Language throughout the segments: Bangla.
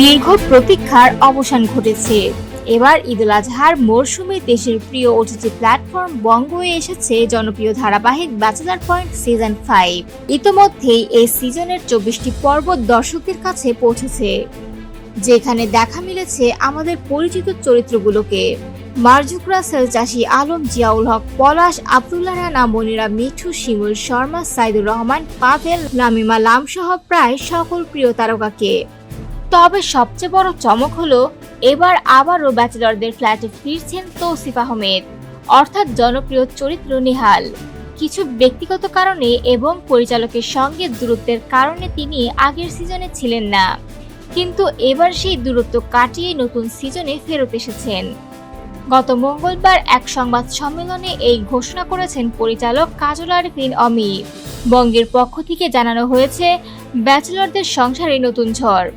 দীর্ঘ প্রতীক্ষার অবসান ঘটেছে। এবার ঈদুল আজহার মরশুমে দেশের প্রিয় ওটিটি প্ল্যাটফর্ম বঙ্গ হয়ে এসেছে জনপ্রিয় ধারাবাহিক ব্যাচেলার পয়েন্ট সিজন ফাইভ। ইতোমধ্যেই এই সিজনের চব্বিশটি পর্ব দর্শকদের কাছে পৌঁছেছে, যেখানে দেখা মিলেছে আমাদের পরিচিত চরিত্রগুলোকে। মারজুক রাসেল চাষি আলম, জিয়াউল হক, পলাশ আবদুল্লাহ রানা, মনিরা মিঠু, শিমুল শর্মা, সাইদুর রহমান, পাভেল লামিমা লাম সহ প্রায় সকল প্রিয় তারকাকে। তবে সবচেয়ে বড় চমক হলো, এবার আবারও ব্যাচেলরদের ফ্ল্যাটে ফিরছেন তৌসিফ আহমেদ, অর্থাৎ জনপ্রিয় চরিত্র নিহাল। কিছু ব্যক্তিগত কারণে এবং পরিচালকের সঙ্গে দূরত্বের কারণে তিনি আগের সিজনে ছিলেন না। কিন্তু এবার সেই দূরত্ব কাটিয়ে নতুন সিজনে ফেরত এসেছেন। গত মঙ্গলবার এক সংবাদ সম্মেলনে এই ঘোষণা করেছেন পরিচালক কাজল আরিফিন অমি বঙ্গের পক্ষ থেকে জানানো হয়েছে, ব্যাচেলরদের সংসারে নতুন ঝড়।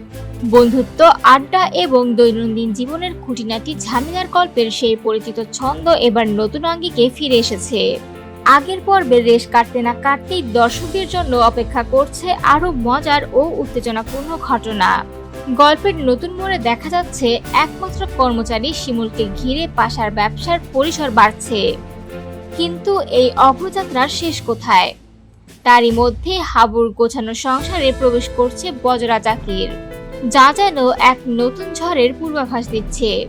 বন্ধুত্ব, আড্ডা এবং দৈনন্দিন জীবনের খুঁটিনাটি ঝামেলার গল্পের সেই পরিচিত ছন্দ এবার নতুন অঙ্গিকে ফিরে এসেছে। আগের পর্বে রেশ কাটতে না কাটতেই দর্শকদের জন্য অপেক্ষা করছে আরও মজার ও উত্তেজনাপূর্ণ ঘটনা। গল্পের নতুন মোড়ে দেখা যাচ্ছে একমাত্র কর্মচারী শিমুলকে ঘিরে পাশার ব্যবসার পরিসর বাড়ছে। কিন্তু এই অগ্রযাত্রার শেষ কোথায়? তারই মধ্যে হাবুর গোছানো সংসারে প্রবেশ করছে বজরা জাকির। যা যেন এক নতুন ঝড়ের পূর্বাভাস দিচ্ছে।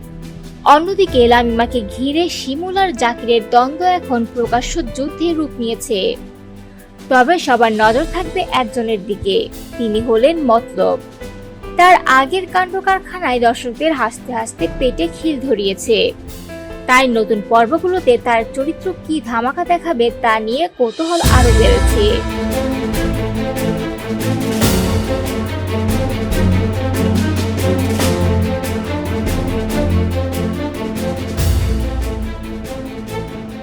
অন্যদিকে লামিমাকে ঘিরে শিমুল আর জাকিরের দ্বন্দ্ব এখন প্রকাশ্য যুদ্ধে রূপ নিয়েছে। তবে সবার নজর থাকবে একজনের দিকে, তিনি হলেন মতলব। তার আগের কাণ্ড কারখানায় দর্শকদের হাসতে হাসতে পেটে খিল ধরিয়েছে। তাই নতুন পর্বগুলোতে তার চরিত্র কি ধামাকা দেখাবে তা নিয়ে কৌতূহল আরও বেড়েছে।